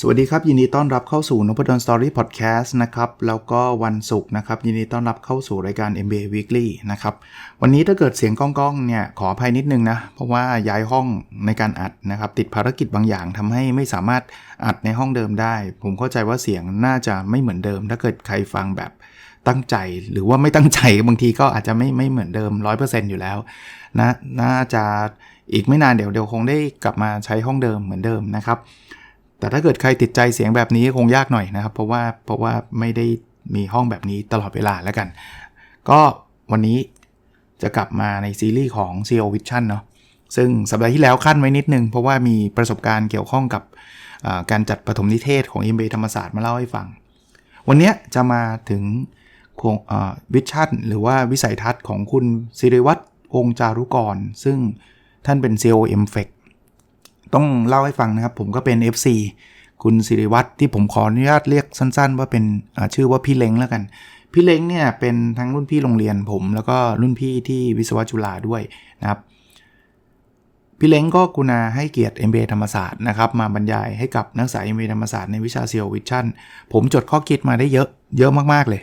สวัสดีครับ ยินดีต้อนรับเข้าสู่นพดลสตอรี่พอดแคสต์นะครับ แล้วก็วันศุกร์นะครับ ยินดีต้อนรับเข้าสู่รายการ MBA Weekly นะครับ วันนี้ถ้าเกิดเสียงก้องๆเนี่ย ขออภัยนิดนึงนะ เพราะว่าย้ายห้องในการอัดนะครับ ติดภารกิจบางอย่างทำให้ไม่สามารถอัดในห้องเดิมได้ ผมเข้าใจว่าเสียงน่าจะไม่เหมือนเดิม ถ้าเกิดใครฟังแบบตั้งใจ หรือว่าไม่ตั้งใจบางทีก็อาจจะไม่ไม่เหมือนเดิม 100%อยู่แล้วนะน่าจะอีกไม่นานเดี๋ยวเดี๋ยวคงได้กลับมาใช้ห้องเดิมเหมือนเดิมนะครับ แต่ถ้าเกิดใครติดใจเสียงแบบนี้คงยากหน่อยนะครับ เพราะว่าเพราะว่าไม่ได้มีห้องแบบนี้ตลอดเวลาแล้วกัน ก็วันนี้จะกลับมาในซีรีส์ของ CEO Vision เนาะซึ่งสัปดาห์ที่แล้วขั้นไว้นิดนึง เพราะว่ามีประสบการณ์เกี่ยวข้องกับการจัดปฐมนิเทศของ m b a ธรรมศาสตร์มาเล่าให้ฟัง วันนี้จะมาถึงวิชั่นหรือว่าวิสัยทัศน์ของคุณสิริวัตรองจารุกร ซึ่งท่านเป็น CEO m f e c ต้องเล่าให้ฟังนะครับ ผมก็เป็น FC คุณสิริวัตรที่ผมขออนุญาตเรียกสั้น ๆ ว่าเป็นชื่อว่าพี่เล้งแล้วกัน พี่เล้งเนี่ยเป็นทั้งรุ่นพี่โรงเรียนผม แล้วก็รุ่นพี่ที่วิศวะจุฬาด้วยนะครับพี่เล้งก็กุณาให้เกียรติ MBA ธรรมศาสตร์นะครับมาบรรยายให้กับนักศึกษา MBA ธรรมศาสตร์ในวิชา SEO Vision ผมจดข้อคิดมาได้เยอะเยอะมากๆเลย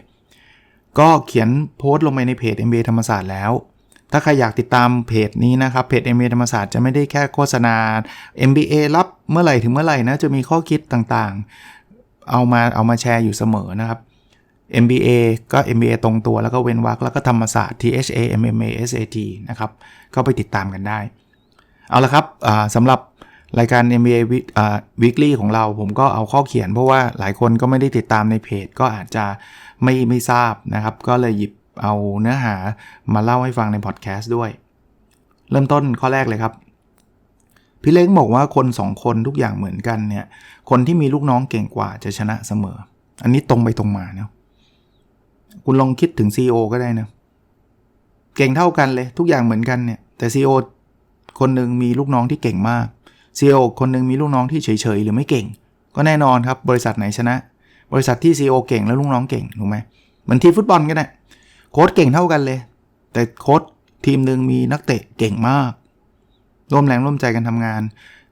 ก็เขียนโพสต์ลงไปในเพจ MBA ธรรมศาสตร์แล้ว ถ้าใครอยากติดตามเพจนี้นะครับ เพจ MBA ธรรมศาสตร์จะไม่ได้แค่โฆษณา MBA รับเมื่อไหร่ถึงเมื่อไหร่นะจะมีข้อคิดต่างๆ เอามาเอามาแชร์อยู่เสมอนะครับ MBA ก็ MBA ตรงตัวแล้วก็เว้นวรรคแล้วก็ธรรมศาสตร์ THA MMA SAT นะครับ ก็ไปติดตามกันได้ เอาละครับสำหรับรายการ MBA Weekly ของเราผมก็เอาข้อเขียนเพราะว่าหลายคนก็ไม่ได้ติดตามในเพจ ก็อาจจะไม่ไม่ทราบนะครับ ก็เลยหยิบ เอาเนื้อหามาเล่าให้ฟังในพอดแคสต์ด้วย เริ่มต้นข้อแรกเลยครับ พี่เล้งบอกว่าคนสองคนทุกอย่างเหมือนกันเนี่ยคนที่มีลูกน้องเก่งกว่าจะชนะเสมอ อันนี้ตรงไปตรงมาเนาะคุณลองคิดถึง CEO ก็ได้นะเก่งเท่ากันเลยทุกอย่างเหมือนกันเนี่ยแต่ CEO คนหนึ่งมีลูกน้องที่เก่งมาก CEO คนหนึ่งมีลูกน้องที่เฉยๆหรือไม่เก่ง ก็แน่นอนครับบริษัทไหนชนะ บริษัทที่ CEO เก่งแล้วลูกน้องเก่งถูกไหมเหมือนทีฟุตบอลก็ได้ โค้ดเก่งเท่ากันเลย แต่โค้ดทีมหนึ่งมีนักเตะเก่งมาก ร่วมแรงร่วมใจกันทำงาน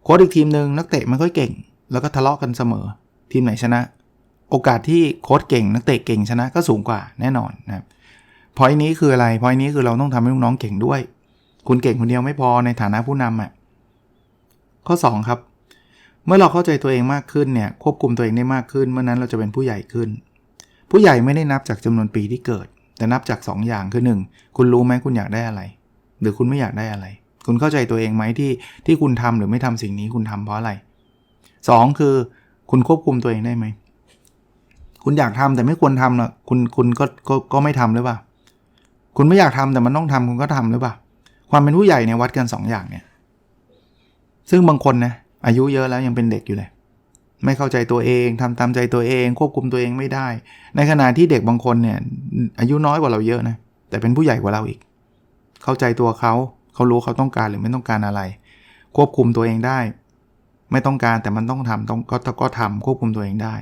โค้ดอีกทีมหนึ่งนักเตะไม่ค่อยเก่ง แล้วก็ทะเลาะกันเสมอ ทีมไหนชนะ โอกาสที่โค้ดเก่ง นักเตะเก่งชนะก็สูงกว่าแน่นอนนะครับพอยนี้คืออะไรพอยนี้คือเราต้องทำให้ลูกน้องเก่งด้วย คุณเก่งคนเดียวไม่พอในฐานะผู้นำอะข้อ 2 ครับ เมื่อเราเข้าใจตัวเองมากขึ้นเนี่ยควบคุมตัวเองได้มากขึ้น เมื่อนั้นเราจะเป็นผู้ใหญ่ขึ้น ผู้ใหญ่ไม่ได้นับจากจำนวนปีที่เกิด แต่นับจาก 2 อย่างคือ 1 คุณรู้ไหมคุณอยากได้อะไร หรือคุณไม่อยากได้อะไร คุณเข้าใจตัวเองไหมที่ที่คุณทำหรือไม่ทำสิ่งนี้คุณทำเพราะอะไร 2 คือคุณควบคุมตัวเองได้ไหม คุณอยากทำแต่ไม่ควรทำนะคุณคุณก็ก็ก็ไม่ทำหรือเปล่า คุณไม่อยากทำแต่มันต้องทำคุณก็ทำหรือเปล่า ความเป็นผู้ใหญ่เนี่ยวัดกัน2ออย่างเนี่ย ซึ่งบางคนนะอายุเยอะแล้วยังเป็นเด็กอยู่เลย ไม่เข้าใจตัวเองทำตามใจตัวเอง ควบคุมตัวเองไม่ได้ ในขณะที่เด็กบางคนเนี่ยอายุน้อยกว่าเราเยอะนะแต่เป็นผู้ใหญ่กว่าเราอีก เข้าใจตัวเขาเขารู้เขาต้องการหรือไม่ต้องการอะไร ควบคุมตัวเองได้ ไม่ต้องการแต่มันต้องทำต้องก็ก็ทำควบคุมตัวเองได้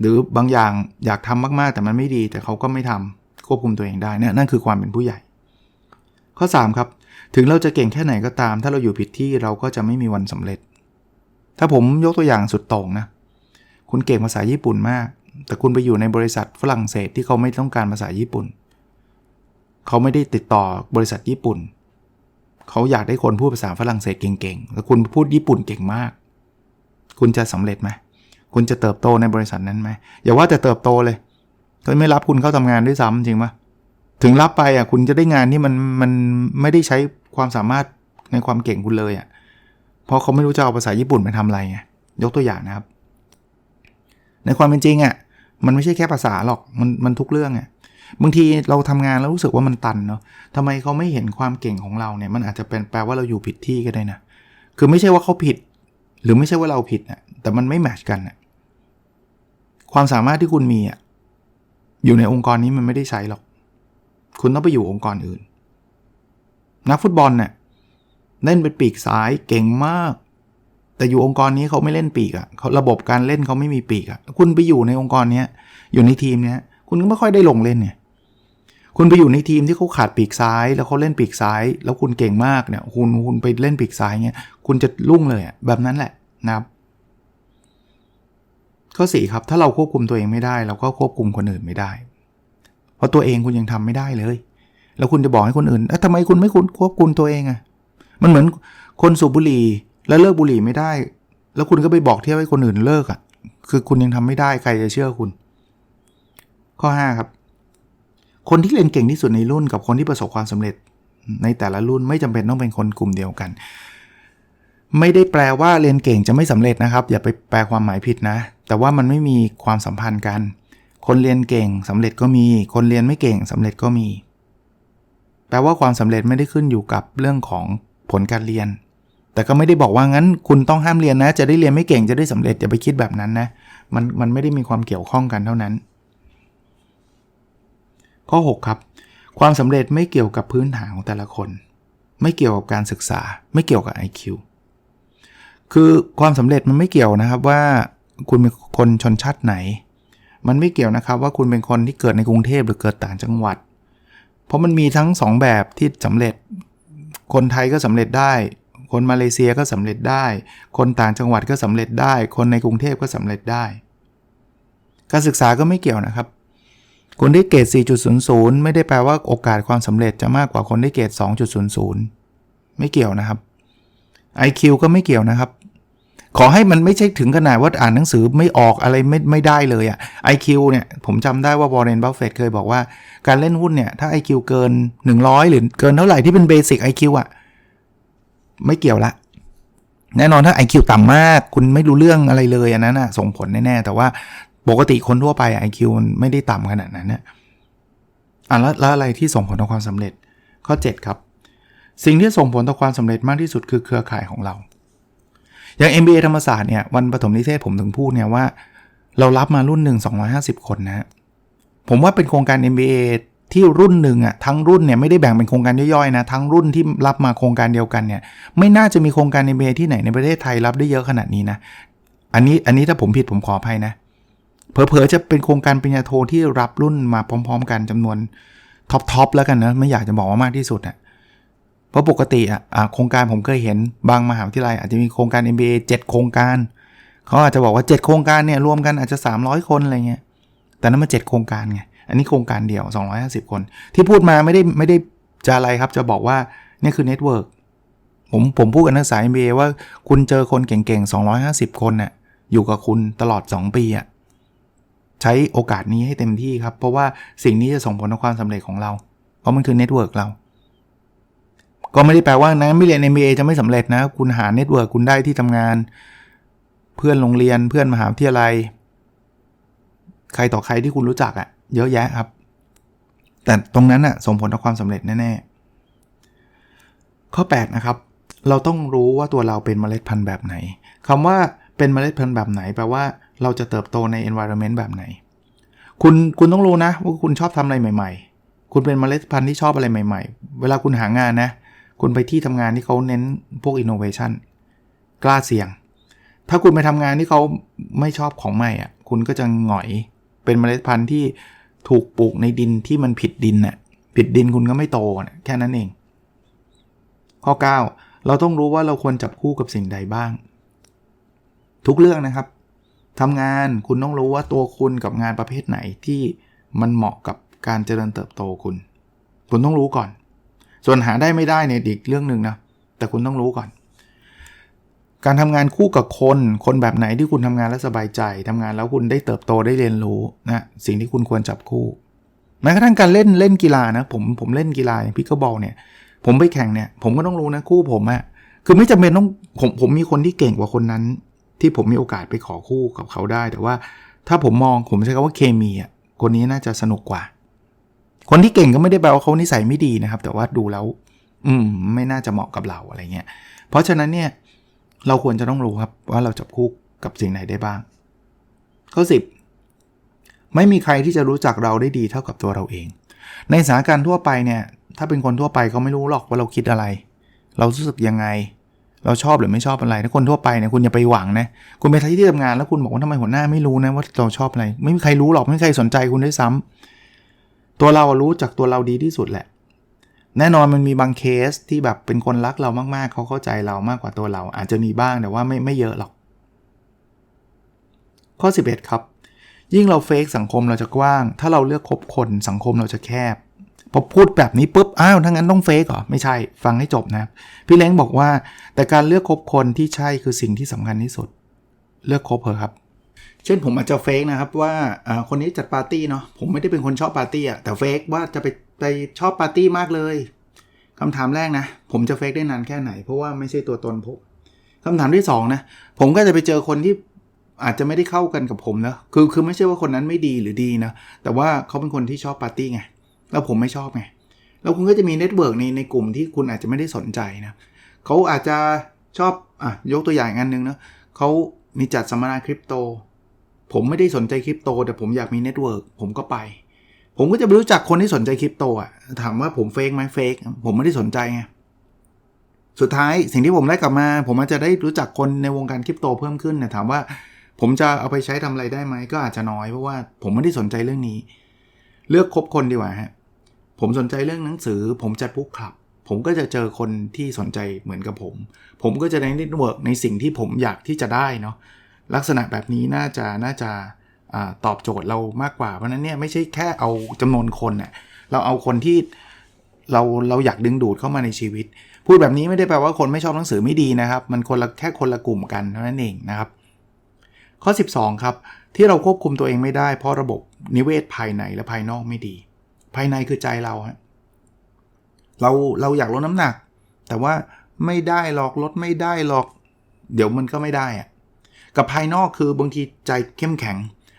หรือบางอย่างอยากทำมากๆ แต่มันไม่ดีแต่เขาก็ไม่ทำควบคุมตัวเองได้นี่นั่นคือความเป็นผู้ใหญ่ ข้อ 3 ครับ ถึงเราจะเก่งแค่ไหนก็ตาม ถ้าเราอยู่ผิดที่เราก็จะไม่มีวันสำเร็จ ถ้าผมยกตัวอย่างสุดโต่งนะ คุณเก่งภาษาญี่ปุ่นมาก แต่คุณไปอยู่ในบริษัทฝรั่งเศสที่เขาไม่ต้องการภาษาญี่ปุ่น เขาไม่ได้ติดต่อบริษัทญี่ปุ่น เขาอยากได้คนพูดภาษาฝรั่งเศสเก่งๆ แล้วคุณพูดญี่ปุ่นเก่งมาก คุณจะสำเร็จไหม คุณจะเติบโตในบริษัทนั้นไหม อย่าว่าแต่เติบโตเลยเขาไม่รับคุณเข้าทำงานด้วยซ้ำจริงปะถึงรับไปอะคุณจะได้งานที่มันมันไม่ได้ใช้ความสามารถในความเก่งคุณเลยอะ เพราะเขาไม่รู้จะเอาภาษาญี่ปุ่นไปทำอะไรไงยกตัวอย่างนะครับ ในความเป็นจริงอะ่ะมันไม่ใช่แค่ภาษาหรอกมันมันทุกเรื่องอะ่ะบางทีเราทำงานแล้วรู้สึกว่ามันตันเนาะทำไมเขาไม่เห็นความเก่งของเราเนี่ย มันอาจจะเป็นแปลว่าเราอยู่ผิดที่ก็ได้นะ คือไม่ใช่ว่าเขาผิด หรือไม่ใช่ว่าเราผิดนะแต่มันไม่แมทช์กันนะความสามารถที่คุณมีอะอยู่ในองค์กรนี้มันไม่ได้ใช้หรอก คุณต้องไปอยู่องค์กรอื่น นักฟุตบอลเนี่ย เล่นเป็นปีกซ้ายเก่งมาก แต่อยู่องค์กรนี้เขาไม่เล่นปีกอะ่ะเขาระบบการเล่นเขาไม่มีปีกอะ่ะ คุณไปอยู่ในองค์กรเนี้ยอยู่ในทีมเนี้ยคุณก็ไม่ค่อยได้ลงเล่นเนี่ยคุณไปอยู่ในทีมที่เขาขาดปีกซ้าย แล้วเขาเล่นปีกซ้าย แล้วคุณเก่งมากเนี่ยคุณคุณไปเล่นปีกซ้ายเงี้ยคุณจะรุ่งเลยอะแบบนั้นแหละนะครับข้อสี่ครับถ้าเราควบคุมตัวเองไม่ได้ เราก็ควบคุมคนอื่นไม่ได้ เพราะตัวเองคุณยังทำไม่ได้เลย แล้วคุณจะบอกให้คนอื่นเอ๊ะทำไมคุณไม่คุณควบคุมตัวเองอะ มันเหมือนคนสูบบุหรี่แล้วเลิกบุหรี่ไม่ได้ แล้วคุณก็ไปบอกเที่ยวให้คนอื่นเลิกอะ่ะ คือคุณยังทำไม่ได้ใครจะเชื่อคุณ ข้อ 5 ครับ คนที่เรียนเก่งที่สุดในรุ่นกับคนที่ประสบความสำเร็จในแต่ละรุ่นไม่จำเป็นต้องเป็นคนกลุ่มเดียวกัน ไม่ได้แปลว่าเรียนเก่งจะไม่สำเร็จนะครับ อย่าไปแปลความหมายผิดนะ แต่ว่ามันไม่มีความสัมพันธ์กัน คนเรียนเก่งสำเร็จก็มี คนเรียนไม่เก่งสำเร็จก็มี แปลว่าความสำเร็จไม่ได้ขึ้นอยู่กับเรื่องของ ผลการเรียน แต่ก็ไม่ได้บอกว่างั้น คุณต้องห้ามเรียนนะ จะได้เรียนไม่เก่งจะได้สำเร็จอย่าไปคิดแบบนั้นนะมันมันไม่ได้มีความเกี่ยวข้องกันเท่านั้น ข้อ 6 ครับ ความสำเร็จไม่เกี่ยวกับพื้นฐานของแต่ละคน ไม่เกี่ยวกับการศึกษา ไม่เกี่ยวกับ IQ คือความสำเร็จมันไม่เกี่ยวนะครับว่าคุณเป็นคนชนชาติไหน มันไม่เกี่ยวนะครับว่าคุณเป็นคนที่เกิดในกรุงเทพหรือเกิดต่างจังหวัด เพราะมันมีทั้ง 2 แบบที่สำเร็จ คนไทยก็สำเร็จได้ คนมาเลเซียก็สำเร็จได้ คนต่างจังหวัดก็สำเร็จได้ คนในกรุงเทพก็สำเร็จได้ การศึกษาก็ไม่เกี่ยวนะครับ คนที่เกรด 4.00 ไม่ได้แปลว่าโอกาสความสำเร็จจะมากกว่าคนที่เกรด 2.00 ไม่เกี่ยวนะครับ IQ ก็ไม่เกี่ยวนะครับ ขอให้มันไม่ใช่ถึงขนาดว่าอ่านหนังสือไม่ออกอะไรไม่ไม่ได้เลยอะ IQ เนี่ย ผมจำได้ว่าวอร์เรนบัฟเฟตเคยบอกว่าการเล่นหุ้นเนี่ย ถ้า IQ เกิน 100 หรือเกินเท่าไหร่ที่เป็นเบสิก IQ อะไม่เกี่ยวละ แน่นอนถ้า IQ ต่ำมาก คุณไม่รู้เรื่องอะไรเลยอันนั้นนะส่งผลแน่ๆแต่ว่าปกติคนทั่วไป IQ มันไม่ได้ต่ำขนาดนั้นนะอะแล้วแล้วอะไรที่ส่งผลต่อความสำเร็จข้อ 7 ครับ สิ่งที่ส่งผลต่อความสำเร็จมากที่สุดคือเครือข่ายของเรา อย่าง MBA ธรรมศาสตร์เนี่ยวันปฐมนิเทศผมถึงพูดเนี่ยว่า เรารับมารุ่นหนึ่ง250 คนนะ ผมว่าเป็นโครงการ MBA ที่รุ่นหนึ่งอะทั้งรุ่นเนี่ยไม่ได้แบ่งเป็นโครงการย่อยๆนะทั้งรุ่นที่รับมาโครงการเดียวกันเนี่ยไม่น่าจะมีโครงการ MBA ที่ไหนในประเทศไทยรับได้เยอะขนาดนี้นะอันนี้อันนี้ถ้าผมผิดผมขออภัยนะเผลอๆจะเป็นโครงการปริญญาโทที่รับรุ่นมาพร้อม ๆ กันจำนวนท็อปๆแล้วกันนะไม่อยากจะบอกว่ามากที่สุดอะ เพราะปกติอะโครงการผมเคยเห็นบางมหาวิทยาลัยอาจจะมีโครงการ MBA 7 โครงการ เขาอาจจะบอกว่า 7 โครงการเนี่ยรวมกันอาจจะ 300 คนอะไรเงี้ย แต่นั้นมา7โครงการไง อันนี้โครงการเดียว 250 คน ที่พูดมาไม่ได้ไม่ได้จะอะไรครับ จะบอกว่านี่คือเน็ตเวิร์กผมผมพูดกับนักศึกษา MBA ว่าคุณเจอคนเก่งๆ 250 คนน่ะอยู่กับคุณตลอด 2 ปีอะใช้โอกาสนี้ให้เต็มที่ครับ เพราะว่าสิ่งนี้จะส่งผลต่อความสำเร็จของเรา เพราะมันคือเน็ตเวิร์กเรา ก็ไม่ได้แปลว่านะไม่เรียน MBA จะไม่สำเร็จนะ คุณหาเน็ตเวิร์กคุณได้ที่ทำงาน เพื่อนโรงเรียนเพื่อนมหาวิทยาลัย ใครต่อใครที่คุณรู้จักอะ่ะเยอะแยะครับ แต่ตรงนั้นอะ่ะส่งผลต่อความสำเร็จแน่ๆ ข้อ 8 นะครับ เราต้องรู้ว่าตัวเราเป็นเมล็ดพันธุ์แบบไหนคำว่าเป็นเมล็ดพันธุ์แบบไหน แปลว่าเราจะเติบโตใน environment แบบไหน คุณคุณต้องรู้นะว่าคุณชอบทำอะไรใหม่ ๆ คุณเป็นเมล็ดพันธุ์ที่ชอบอะไรใหม่ ๆ เวลาคุณหางานนะ คุณไปที่ทำงานที่เขาเน้นพวก innovation กล้าเสี่ยง ถ้าคุณไปทำงานที่เขาไม่ชอบของใหม่อะคุณก็จะหงอยเป็นเมล็ดพันธุ์ที่ถูกปลูกในดินที่มันผิดดินน่ะผิดดินคุณก็ไม่โตนะแค่นั้นเอง ข้อ 9 เราต้องรู้ว่าเราควรจับคู่กับสิ่งใดบ้าง ทุกเรื่องนะครับทำงานคุณต้องรู้ว่าตัวคุณกับงานประเภทไหนที่มันเหมาะกับการเจริญเติบโตคุณ คุณต้องรู้ก่อน ส่วนหาได้ไม่ได้เนี่ยอีกเรื่องหนึ่งนะ แต่คุณต้องรู้ก่อน การทำงานคู่กับคน คนแบบไหนที่คุณทำงานแล้วสบายใจทำงานแล้วคุณได้เติบโตได้เรียนรู้นะสิ่งที่คุณควรจับคู่แม้กระทั่งการเล่นเล่นกีฬานะผมผมเล่นกีฬาอย่างพิกเกอร์บอลเนี่ย ผมไปแข่งเนี่ย ผมก็ต้องรู้นะคู่ผมอะคือไม่จำเป็นต้องผมผมมีคนที่เก่งกว่าคนนั้น ที่ผมมีโอกาสไปขอคู่กับเขาได้ แต่ว่าถ้าผมมองผมใช้คำว่าเคมีอะคนนี้น่าจะสนุกกว่า คนที่เก่งก็ไม่ได้แปลว่าเขานิสัยไม่ดีนะครับ แต่ว่าดูแล้ว อืม ไม่น่าจะเหมาะกับเราอะไรเงี้ย เพราะฉะนั้นเนี่ย เราควรจะต้องรู้ครับว่าเราจับคู่กับสิ่งไหนได้บ้าง ข้อ 10 ไม่มีใครที่จะรู้จักเราได้ดีเท่ากับตัวเราเอง ในสถานการณ์ทั่วไปเนี่ย ถ้าเป็นคนทั่วไปเขาไม่รู้หรอกว่าเราคิดอะไร เรารู้สึกยังไง เราชอบหรือไม่ชอบอะไร ถ้าคนทั่วไปเนี่ยคุณอย่าไปหวังนะ คุณไปที่ที่ทำงานแล้วคุณบอกว่าทำไมหัวหน้าไม่รู้นะว่าเราชอบอะไร ไม่มีใครรู้หรอกไม่มีใครสนใจคุณด้วยซ้ำ ตัวเรารู้จักตัวเราดีที่สุดแหละ แน่นอนมันมีบางเคสที่แบบเป็นคนรักเรามาก ๆ เขาเข้าใจเรามากกว่าตัวเรา อาจจะมีบ้างแต่ว่าไม่ไม่เยอะหรอก ข้อ 11 ครับ ยิ่งเราเฟกสังคมเราจะกว้าง ถ้าเราเลือกคบคนสังคมเราจะแคบพอพูดแบบนี้ปุ๊บ อ้าวทั้างั้นต้องเฟกเหรอ ไม่ใช่ ฟังให้จบนะ พี่เล้งบอกว่า แต่การเลือกคบคนที่ใช่คือสิ่งที่สำคัญที่สุด เลือกคบเถอะครับ เช่นผมอาจจะเฟกนะครับว่าคนนี้จัดปาร์ตี้เนาะผมไม่ได้เป็นคนชอบปาร์ตี้อะแต่เฟกว่าจะไปไปชอบปาร์ตี้มากเลยคำถามแรกนะ ผมจะเฟกได้นานแค่ไหน เพราะว่าไม่ใช่ตัวตนผมคำถามที่2นะผมก็จะไปเจอคนที่อาจจะไม่ได้เข้ากันกับผมนะคือคือไม่ใช่ว่าคนนั้นไม่ดีหรือดีนะแต่ว่าเขาเป็นคนที่ชอบปาร์ตี้ไงแล้วผมไม่ชอบไงแล้วคุณก็จะมีเน็ตเวิร์กในในกลุ่มที่คุณอาจจะไม่ได้สนใจนะเขาอาจจะชอบอะยกตัวอย่างอันนึงนะเขามีจัดสัมมนาคริปโต ผมไม่ได้สนใจคริปโต แต่ผมอยากมีเน็ตเวิร์กผมก็ไป ผมก็จะไปรู้จักคนที่สนใจคริปโตอะถามว่าผมเฟกไหมเฟกผมไม่ได้สนใจไงสุดท้ายสิ่งที่ผมได้กลับมา ผมอาจจะได้รู้จักคนในวงการคริปโตเพิ่มขึ้นเนี่ยถามว่าผมจะเอาไปใช้ทำอะไรได้ไหมก็อาจจะน้อยเพราะว่าผมไม่ได้สนใจเรื่องนี้ เลือกคบคนดีกว่าฮะผมสนใจเรื่องหนังสือ ผมจัดบุ๊กคลับ ผมก็จะเจอคนที่สนใจเหมือนกับผม ผมก็จะได้เน็ตเวิร์กในสิ่งที่ผมอยากที่จะได้เนาะ ลักษณะแบบนี้น่าจะน่าจะอตอบโจทย์เรามากกว่า เพราะนั้นเนี่ยไม่ใช่แค่เอาจำนวนคนเน่ยเราเอาคนที่เราเราอยากดึงดูดเข้ามาในชีวิต พูดแบบนี้ไม่ได้แปลว่าคนไม่ชอบหนังสือไม่ดีนะครับ มันคนละแค่คนละกลุ่มกันเท่านั้นเองนะครับ ข้อ 12 ครับ ที่เราควบคุมตัวเองไม่ได้เพราะระบบนิเวศภายในและภายนอกไม่ดี ภายในคือใจเราฮะเราเราอยากลดน้ำหนัก แต่ว่าไม่ได้หรอกลดไม่ได้หรอก เดี๋ยวมันก็ไม่ได้อะ กับภายนอกคือบางทีใจเข้มแข็ง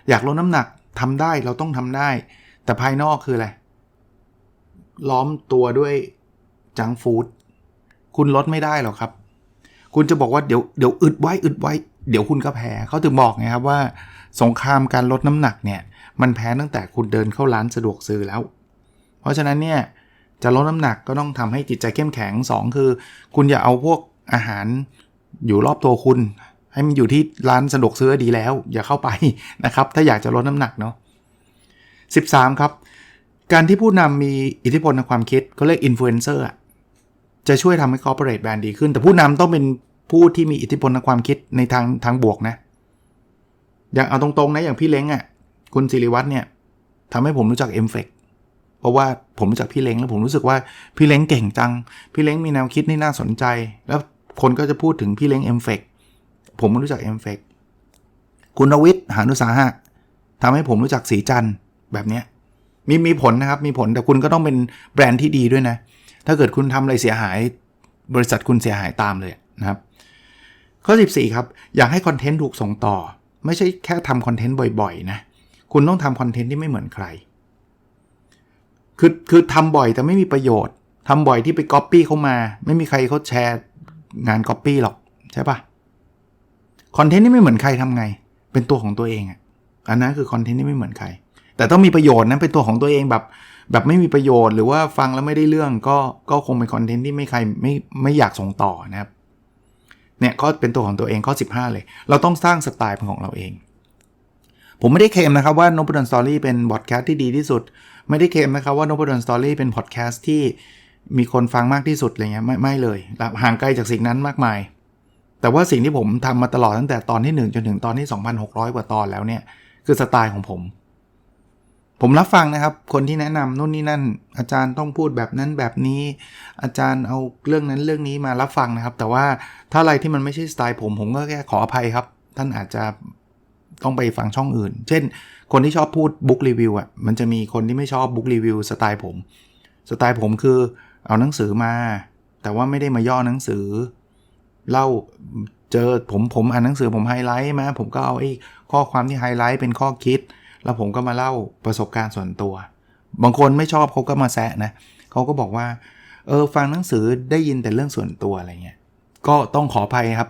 อยากลดน้ำหนักทำได้เราต้องทำได้ แต่ภายนอกคืออะไร ล้อมตัวด้วยจังฟู้ดคุณลดไม่ได้หรอกครับ คุณจะบอกว่าเดี๋ยวเดี๋ยวอึดไว้อึดไว้ เดี๋ยวคุณก็แพ้เขาถึงบอกไงครับว่า สงครามการลดน้ำหนักเนี่ย มันแพ้ตั้งแต่คุณเดินเข้าร้านสะดวกซื้อแล้ว เพราะฉะนั้นเนี่ยจะลดน้ำหนักก็ต้องทำให้จิตใจเข้มแข็ง 2 คือ คุณอย่าเอาพวกอาหารอยู่รอบตัวคุณ ให้มันอยู่ที่ร้านสะดวกซื้อดีแล้ว อย่าเข้าไปนะครับ ถ้าอยากจะลดน้ำหนักเนาะ13 ครับ การที่ผู้นำมีอิทธิพลในความคิดเขาเรียกอินฟลูเอนเซอร์จะช่วยทำให้คอร์ปอเรทแบรนด์ดีขึ้น แต่ผู้นำต้องเป็นผู้ที่มีอิทธิพลทางความคิดในทางทางบวกนะ อย่างเอาตรงๆนะอย่างพี่เล้งอะ่ะคุณสิริวัตรเนี่ยทำให้ผมรู้จัก m f e c เฟกเพราะว่าผมรู้จักพี่เล้งแล้วผมรู้สึกว่าพี่เล้งเก่งจัง พี่เล้งมีแนวคิดที่น่าสนใจ แล้วคนก็จะพูดถึงพี่เล้ง m f e c ผมรู้จัก m f e c คุณนวิทย์หานุสาหะทำให้ผมรู้จักสีจันแบบเนี้ยมีมีผลนะครับมีผลแต่คุณก็ต้องเป็นแบรนด์ที่ดีด้วยนะ ถ้าเกิดคุณทำอะไรเสียหาย บริษัทคุณเสียหายตามเลยนะครับ ข้อ 14 ครับ อยากให้คอนเทนต์ถูกส่งต่อ ไม่ใช่แค่ทำคอนเทนต์บ่อยๆนะคุณต้องทำคอนเทนต์ที่ไม่เหมือนใคร คือคือทำบ่อยแต่ไม่มีประโยชน์ทำบ่อยที่ไปก๊อปปี้เข้ามา ไม่มีใครเขาแชร์งานก๊อปปี้หรอกใช่ปะ คอนเทนต์ที่ไม่เหมือนใครทำไง เป็นตัวของตัวเองอะอันนั้นคือคอนเทนต์ที่ไม่เหมือนใคร แต่ต้องมีประโยชน์นะเป็นตัวของตัวเองแบบ แบบไม่มีประโยชน์หรือว่าฟังแล้วไม่ได้เรื่องก็ก็คงเป็นคอนเทนต์ที่ไม่ใครไม่ไม่อยากส่งต่อนะครับเนี่ยก็เป็นตัวของตัวเองข้อ 15 เลย เราต้องสร้างสไตล์เป็นของเราเอง ผมไม่ได้เคลมนะครับว่าน o ด a นสตอรี่เป็นพอดแคสต์ที่ดีที่สุด ไม่ได้เคลมนะครับว่าน o ด a นสตอรี่เป็นพอดแคสต์ที่มีคนฟังมากที่สุดอะไรเงี้ยไม่ไม่เลยห่างไกลจากสิ่งนั้นมากมาย แต่ว่าสิ่งที่ผมทำมาตลอดตั้งแต่ตอนที่ 1 จนถึงตอนที่ 2,600 กว่าตอนแล้วเนี่ยคือสไตล์ของผม ผมรับฟังนะครับ คนที่แนะนำนู่นนี่นั่น อาจารย์ต้องพูดแบบนั้นแบบนี้ อาจารย์เอาเรื่องนั้นเรื่องนี้มารับฟังนะครับ แต่ว่าถ้าอะไรที่มันไม่ใช่สไตล์ผม ผมก็แค่ขออภัยครับ ท่านอาจจะต้องไปฟังช่องอื่น เช่น คนที่ชอบพูดบุ๊กรีวิวอะมันจะมีคนที่ไม่ชอบบุ๊กรีวิวสไตล์ผม สไตล์ผมคือเอาหนังสือมา แต่ว่าไม่ได้มาย่อหนังสือ เล่าเจอผมผมอ่านหนังสือผมไฮไลท์มาผมก็เอาไอ้ข้อความที่ไฮไลท์เป็นข้อคิด แล้วผมก็มาเล่าประสบการณ์ส่วนตัว บางคนไม่ชอบเขาก็มาแซะนะเขาก็บอกว่าเออฟังหนังสือได้ยินแต่เรื่องส่วนตัวอะไรเงี้ยก็ต้องขออภัยครับ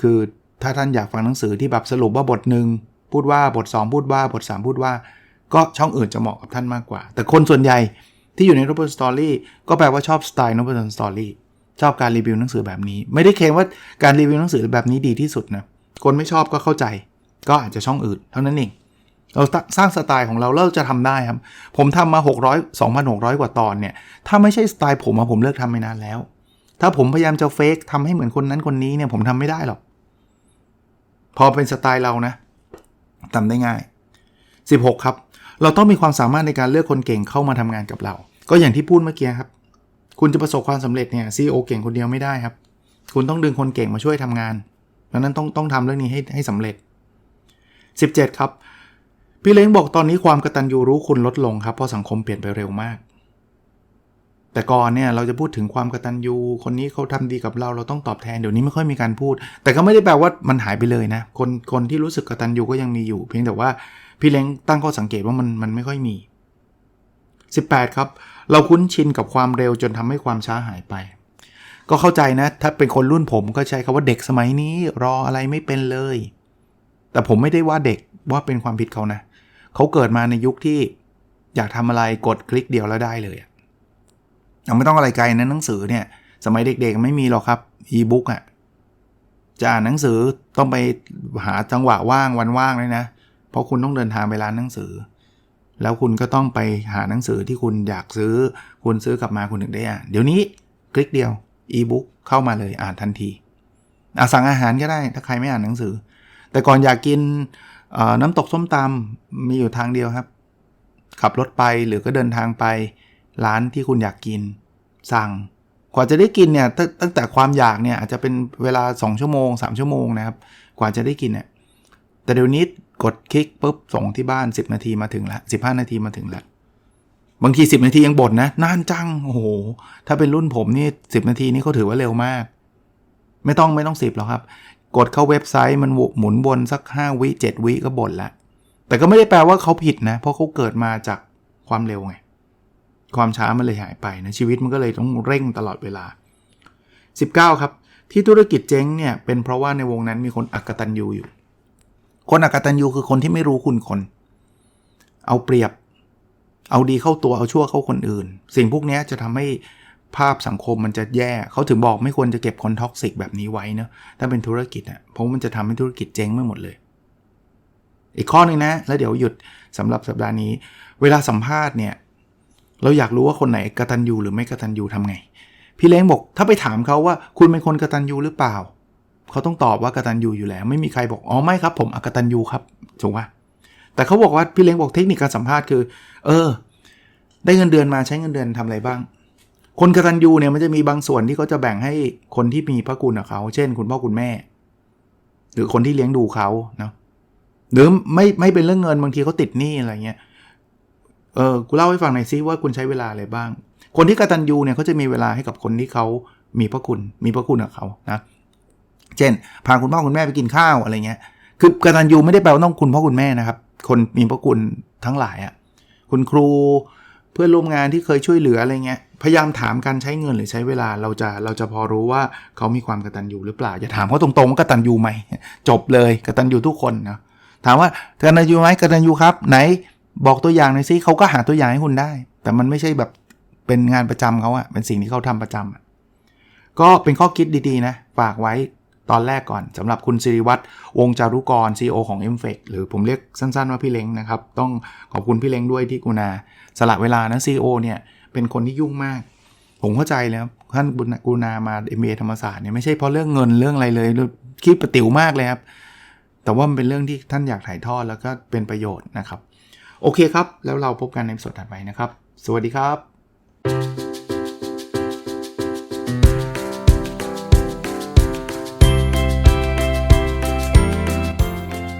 คือถ้าท่านอยากฟังหนังสือที่แบบสรุปว่าบทหนึ่งพูดว่าบท 2 พูดว่าบท 3 พูดว่า ก็ช่องอื่นจะเหมาะกับท่านมากกว่า แต่คนส่วนใหญ่ที่อยู่ในโนบลสตอรี่ก็แปลว่าชอบสไตล์โนบลสตอรี่ ชอบการรีวิวหนังสือแบบนี้ ไม่ได้เคลมว่าการรีวิวหนังสือแบบนี้ดีที่สุดนะคนไม่ชอบก็เข้าใจ ก็อาจจะช่องอื่น เท่านั้นเองเราสร้างสไตล์ของเราเราจะทำได้ครับ ผมทำมา 600 2,600 กว่าตอนเนี่ย ถ้าไม่ใช่สไตล์ผมอะผมเลิกทำไปนานแล้ว ถ้าผมพยายามจะเฟกทำให้เหมือนคนนั้นคนนี้เนี่ยผมทำไม่ได้หรอก พอเป็นสไตล์เรานะทำได้ง่าย 16 ครับ เราต้องมีความสามารถในการเลือกคนเก่งเข้ามาทำงานกับเรา ก็อย่างที่พูดเมื่อกี้ครับ คุณจะประสบความสำเร็จเนี่ยซีอเก่งคนเดียวไม่ได้ครับ คุณต้องดึงคนเก่งมาช่วยทำงานดังนั้นต้องต้องทำเรื่องนี้ให้ให้สำเร็จ 17 ครับ พี่เล้งบอกตอนนี้ความกระตัญญูรู้คุณลดลงครับเพราะสังคมเปลี่ยนไปเร็วมาก แต่ก่อนเนี่ยเราจะพูดถึงความกระตัญญูคนนี้เขาทำดีกับเราเราต้องตอบแทนเดี๋ยวนี้ไม่ค่อยมีการพูด แต่ก็ไม่ได้แปลว่ามันหายไปเลยนะคนคนที่รู้สึกกระตัญญูก็ยังมีอยู่ เพียงแต่ว่าพี่เล้งตั้งข้อสังเกตว่ามันมันไม่ค่อยมี 18 ครับ เราคุ้นชินกับความเร็วจนทำให้ความช้าหายไป ก็เข้าใจนะ ถ้าเป็นคนรุ่นผมก็ใช้คาว่าเด็กสมัยนี้รออะไรไม่เป็นเลย แต่ผมไม่ได้ว่าเด็กว่าเป็นความผิดเขานะ เขาเกิดมาในยุคที่อยากทำอะไรกดคลิกเดียวแล้วได้เลยอะไม่ต้องอะไรไกลนะหนังสือเนี่ย สมัยเด็กๆไม่มีหรอกครับอีบุ๊กอะจะอ่านหนังสือต้องไปหาจังหวะว่างวันว่างเลยนะ เพราะคุณต้องเดินทางไปร้านหนังสือ แล้วคุณก็ต้องไปหาหนังสือที่คุณอยากซื้อ คุณซื้อกลับมาคุณถึงได้อ่าน เดี๋ยวนี้คลิกเดียวอีบุ๊กเข้ามาเลยอ่านทันทีอาสั่งอาหารก็ได้ถ้าใครไม่อ่านหนังสือ แต่ก่อนอยากกินน้ำตกส้มตำมีอยู่ทางเดียวครับ ขับรถไปหรือก็เดินทางไป ร้านที่คุณอยากกิน สั่งกว่าจะได้กินเนี่ยตตั้งแต่ความอยากเนี่ยอาจจะเป็นเวลา 2 ชั่วโมง 3 ชั่วโมงนะครับ กว่าจะได้กินเนี่ย แต่เดี๋ยวนี้กดคลิกปุ๊บส่งที่บ้าน 10 นาทีมาถึงล้ว15 นาทีมาถึงล้วบางที 10 นาทียังบ่นนะนานจังโอ้โหถ้าเป็นรุ่นผมนี่ 10 นาทีนี่เขาถือว่าเร็วมาก ไม่ต้องไม่ต้อง 10หรอกครับ กดเข้าเว็บไซต์มันหมุนวนสัก 5 วิ 7 วิก็บ่นละแต่ก็ไม่ได้แปลว่าเขาผิดนะ เพราะเขาเกิดมาจากความเร็วไงความช้ามันเลยหายไปนะชีวิตมันก็เลยต้องเร่งตลอดเวลา 19 ครับ ที่ธุรกิจเจ๊งเนี่ยเป็นเพราะว่าในวงนั้นมีคนอักตันยูอยู่ คนอกตันยูคือคนที่ไม่รู้คุณคน เอาเปรียบ เอาดีเข้าตัวเอาชั่วเข้าคนอื่น สิ่งพวกนี้จะทำให้ภาพสังคมมันจะแย่ เขาถึงบอกไม่ควรจะเก็บคนท็อกซิกแบบนี้ไว้เนะถ้าเป็นธุรกิจอะเพราะมันจะทำให้ธุรกิจเจ๊งไม่หมดเลย อีกข้อนึงนะ แล้วเดี๋ยวหยุดสำหรับสัปดาห์นี้ เวลาสัมภาษณ์เนี่ย เราอยากรู้ว่าคนไหนกระตัญญูหรือไม่กระตัญญูทำไง พี่เล้งบอกถ้าไปถามเขาว่าคุณเป็นคนกระตัญญูหรือเปล่า เขาต้องตอบว่ากตัญญูอยู่แล้ว ไม่มีใครบอกอ๋อไม่ครับ ผมอกตัญญูครับถูกปะแต่เขาบอกว่าพี่เล้งบอกเทคนิคการสัมภาษณ์คือ เออ ได้เงินเดือนมาใช้เงินเดือนทำอะไรบ้าง คนกตัญญูเนี่ยมันจะมีบางส่วนที่เขาจะแบ่งให้คนที่มีพระคุณกับเขา เช่น คุณพ่อคุณแม่ หรือคนที่เลี้ยงดูเขาเนาะหรือไม่ไม่เป็นเรื่องเงินบางทีเขาติดหนี้อะไรเงี้ยเออกูเล่าให้ฟังหน่อยซิว่าคุณใช้เวลาอะไรบ้าง คนที่กตัญญูเนี่ยเขาจะมีเวลาให้กับคนที่เขามีพระคุณ มีพระคุณกับเขานะ เช่น พาคุณพ่อคุณแม่ไปกินข้าวอะไรเงี้ย คือกตัญญูไม่ได้แปลว่าต้องคุณพ่อคุณแม่นะครับ คนมีพระคุณทั้งหลายอะ่ะ คุณครูเพื่อนร่วมงานที่เคยช่วยเหลืออะไรเงี้ย พยายามถามการใช้เงินหรือใช้เวลา เราจะเราจะพอรู้ว่าเขามีความกตัญญูหรือเปล่าอย่าถามเขาตรงๆว่ากตัญญูไหม จบเลยกตัญญูทุกคนนะ ถามว่ากตัญญูไหมกตัญญูครับ ไหนบอกตัวอย่างหน่อยสิเขาก็หาตัวอย่างให้คุณได้ แต่มันไม่ใช่แบบเป็นงานประจำเขาอะเป็นสิ่งที่เขาทำประจำอะก็เป็นข้อคิดดีๆนะ ฝากไว้ ตอนแรกก่อนสำหรับคุณสิริวัตรวงจารุกร CEO ของ m f e c หรือผมเรียกสั้นๆว่าพี่เล้งนะครับ ต้องขอบคุณพี่เล้งด้วยที่กุณาสละเวลานะ CEO เนี่ยเป็นคนที่ยุ่งมาก ผมเข้าใจแล้วท่านกุณามา MBA ธรรมศาสตร์เนี่ยไม่ใช่เพราะเรื่องเงินเรื่องอะไรเลยคิดประติ๋วมากเลยครับแต่ว่ามันเป็นเรื่องที่ท่านอยากถ่ายทอดแล้วก็เป็นประโยชน์นะครับ โอเคครับ แล้วเราพบกันในสดถัดไปนะครับ สวัสดีครับ